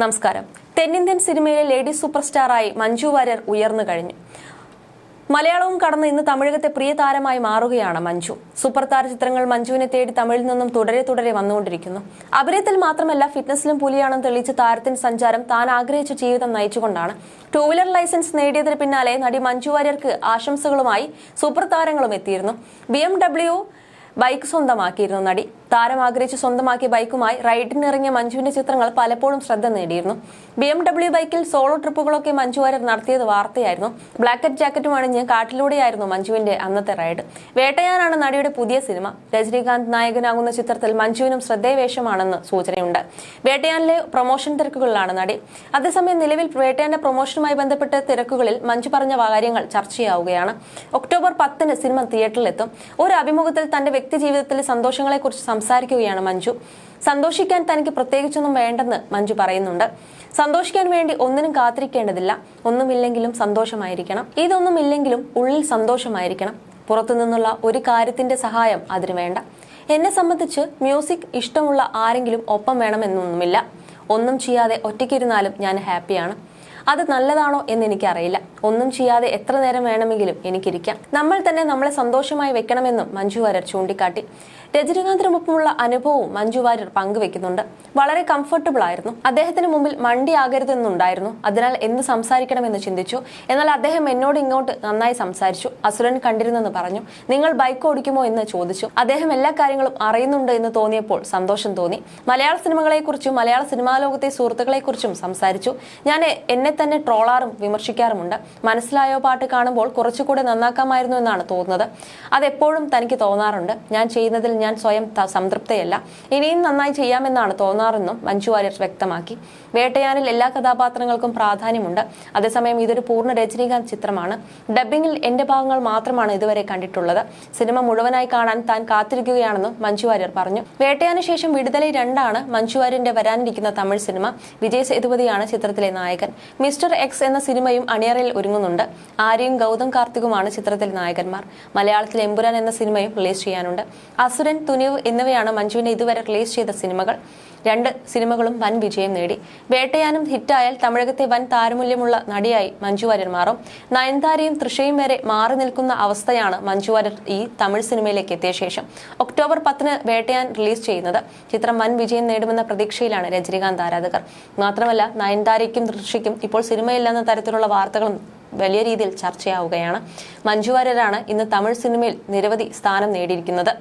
നമസ്കാരം. തെന്നിന്ത്യൻ സിനിമയിലെ ലേഡി സൂപ്പർ സ്റ്റാറായി മഞ്ജു വാര്യർ ഉയർന്നു കഴിഞ്ഞു. മലയാളവും കടന്ന് ഇന്ന് തമിഴകത്തെ പ്രിയ താരമായി മാറുകയാണ് മഞ്ജു. സൂപ്പർ താര ചിത്രങ്ങൾ മഞ്ജുവിനെ തേടി തമിഴിൽ നിന്നും തുടരെ തുടരെ വന്നുകൊണ്ടിരിക്കുന്നു. അഭിനയത്തിൽ മാത്രമല്ല ഫിറ്റ്നസിലും പുലിയാണെന്ന് തെളിയിച്ച താരത്തിന്റെ സഞ്ചാരം താൻ ആഗ്രഹിച്ച ജീവിതം നയിച്ചുകൊണ്ടാണ്. ടൂ വീലർ ലൈസൻസ് നേടിയതിന് പിന്നാലെ നടി മഞ്ജു വാര്യർക്ക് ആശംസകളുമായി സൂപ്പർ താരങ്ങളും എത്തിയിരുന്നു. ബി ബൈക്ക് സ്വന്തമാക്കിയിരുന്നു നടി. താരം ആഗ്രഹിച്ച് സ്വന്തമാക്കിയ ബൈക്കുമായി റൈഡിനിറങ്ങിയ മഞ്ജുവിന്റെ ചിത്രങ്ങൾ പലപ്പോഴും ശ്രദ്ധ നേടിയിരുന്നു. ബി എം ഡബ്ല്യു ബൈക്കിൽ സോളോ ട്രിപ്പുകളൊക്കെ മഞ്ജു വാര്യർ നടത്തിയത് വാർത്തയായിരുന്നു. ബ്ലാക്കറ്റ് ജാക്കറ്റും അണിഞ്ഞ് കാട്ടിലൂടെയായിരുന്നു മഞ്ജുവിന്റെ അന്നത്തെ റൈഡ്. വേട്ടയാനാണ് നടിയുടെ പുതിയ സിനിമ. രജനീകാന്ത് നായകനാകുന്ന ചിത്രത്തിൽ മഞ്ജുവിനും ശ്രദ്ധേയവേഷമാണെന്ന് സൂചനയുണ്ട്. വേട്ടയാനിലെ പ്രൊമോഷൻ തിരക്കുകളിലാണ് നടി. അതേസമയം നിലവിൽ വേട്ടയാന്റെ പ്രൊമോഷനുമായി ബന്ധപ്പെട്ട തിരക്കുകളിൽ മഞ്ജു പറഞ്ഞ കാര്യങ്ങൾ ചർച്ചയാവുകയാണ്. ഒക്ടോബർ പത്തിന് സിനിമ തിയേറ്ററിലെത്തും. ഒരു അഭിമുഖത്തിൽ തന്റെ വ്യക്തി ജീവിതത്തിലെ സന്തോഷങ്ങളെക്കുറിച്ച് സംസാരിക്കുകയാണ് മഞ്ജു. സന്തോഷിക്കാൻ തനിക്ക് പ്രത്യേകിച്ചൊന്നും വേണ്ടെന്ന് മഞ്ജു പറയുന്നുണ്ട്. സന്തോഷിക്കാൻ വേണ്ടി ഒന്നിനും കാത്തിരിക്കേണ്ടതില്ല. ഒന്നുമില്ലെങ്കിലും സന്തോഷമായിരിക്കണം. ഇതൊന്നുമില്ലെങ്കിലും ഉള്ളിൽ സന്തോഷമായിരിക്കണം. പുറത്തു നിന്നുള്ള ഒരു കാര്യത്തിന്റെ സഹായം അതിന് വേണ്ട. എന്നെ സംബന്ധിച്ച് മ്യൂസിക് ഇഷ്ടമുള്ള ആരെങ്കിലും ഒപ്പം വേണമെന്നൊന്നുമില്ല. ഒന്നും ചെയ്യാതെ ഒറ്റയ്ക്കിരുന്നാലും ഞാൻ ഹാപ്പിയാണ്. അത് നല്ലതാണോ എന്ന് എനിക്കറിയില്ല. ഒന്നും ചെയ്യാതെ എത്ര നേരം വേണമെങ്കിലും എനിക്കിരിക്കാം. നമ്മൾ തന്നെ നമ്മളെ സന്തോഷമായി വെക്കണമെന്നും മഞ്ജു വാര്യർ ചൂണ്ടിക്കാട്ടി. രജനീകാന്തിനൊപ്പമുള്ള അനുഭവവും മഞ്ജു വാര്യർ പങ്കുവെക്കുന്നുണ്ട്. വളരെ കംഫർട്ടബിൾ ആയിരുന്നു. അദ്ദേഹത്തിന് മുമ്പിൽ മണ്ടി ആകരുതെന്നുണ്ടായിരുന്നു. അതിനാൽ എന്ത് സംസാരിക്കണമെന്ന് ചിന്തിച്ചു. എന്നാൽ അദ്ദേഹം എന്നോട് ഇങ്ങോട്ട് നന്നായി സംസാരിച്ചു. അസുരൻ കണ്ടിരുന്നെന്ന് പറഞ്ഞു. നിങ്ങൾ ബൈക്ക് ഓടിക്കുമോ? എന്ന് ചോദിച്ചു. അദ്ദേഹം എല്ലാ കാര്യങ്ങളും അറിയുന്നുണ്ട് എന്ന് തോന്നിയപ്പോൾ സന്തോഷം തോന്നി. മലയാള സിനിമകളെക്കുറിച്ചും മലയാള സിനിമാ ലോകത്തെ സുഹൃത്തുക്കളെക്കുറിച്ചും സംസാരിച്ചു. ഞാൻ എന്നെ തന്നെ ട്രോളാറും വിമർശിക്കാറുമുണ്ട്. മനസ്സിലായോ പാട്ട് കാണുമ്പോൾ കുറച്ചുകൂടെ നന്നാക്കാമായിരുന്നു എന്നാണ് തോന്നുന്നത്. അതെപ്പോഴും തനിക്ക് തോന്നാറുണ്ട്. ഞാൻ ചെയ്യുന്നതിൽ ഞാൻ സ്വയം സംതൃപ്തയല്ല. ഇനിയും നന്നായി ചെയ്യാമെന്നാണ് തോന്നാറെന്നും മഞ്ജു വാര്യർ വ്യക്തമാക്കി. വേട്ടയാനിൽ എല്ലാ കഥാപാത്രങ്ങൾക്കും പ്രാധാന്യമുണ്ട്. അതേസമയം ഇതൊരു പൂർണ രജനീകാന്ത് ചിത്രമാണ്. ഡബ്ബിംഗിൽ എന്റെ ഭാഗങ്ങൾ മാത്രമാണ് ഇതുവരെ കണ്ടിട്ടുള്ളത്. സിനിമ മുഴുവനായി കാണാൻ താൻ കാത്തിരിക്കുകയാണെന്നും മഞ്ജു വാര്യർ പറഞ്ഞു. വേട്ടയാന് ശേഷം വിടുതലൈ രണ്ടാണ് മഞ്ജു വാര്യന്റെ വരാനിരിക്കുന്ന തമിഴ് സിനിമ. വിജയ് സേതുപതിയാണ് ചിത്രത്തിലെ നായകൻ. മിസ്റ്റർ എക്സ് എന്ന സിനിമയും അണിയറയിൽ ഒരുങ്ങുന്നുണ്ട്. ആര്യയും ഗൗതം കാർത്തികുമാണ് ചിത്രത്തിലെ നായകന്മാർ. മലയാളത്തിൽ എമ്പുരാൻ എന്ന സിനിമയും റിലീസ് ചെയ്യാനുണ്ട്. അസുരൻ തുനിവ് എന്നിവയാണ് മഞ്ജുവിന്റെ ഇതുവരെ റിലീസ് ചെയ്ത സിനിമകൾ. രണ്ട് സിനിമകളും വൻ വിജയം നേടി. വേട്ടയാനും ഹിറ്റായാൽ തമിഴകത്തെ വൻ താരമൂല്യമുള്ള നടിയായി മഞ്ജു വാര്യർ മാറും. നയൻതാരയും തൃശയും വരെ മാറി നിൽക്കുന്ന അവസ്ഥയാണ് മഞ്ജു വാര്യർ ഈ തമിഴ് സിനിമയിലേക്ക് എത്തിയ ശേഷം. ഒക്ടോബർ പത്തിന് വേട്ടയാൻ റിലീസ് ചെയ്യുന്നത്. ചിത്രം വൻ വിജയം നേടുമെന്ന പ്രതീക്ഷയിലാണ് രജനീകാന്ത് ആരാധകർ. മാത്രമല്ല നയൻതാരയ്ക്കും തൃഷയ്ക്കും ഇപ്പോൾ സിനിമയില്ലെന്ന തരത്തിലുള്ള വാർത്തകളും വലിയ രീതിയിൽ ചർച്ചയാവുകയാണ്. മഞ്ജു വാര്യരാണ് ഇന്ന് തമിഴ് സിനിമയിൽ നിരവധി സ്ഥാനം നേടിയിരിക്കുന്നത്.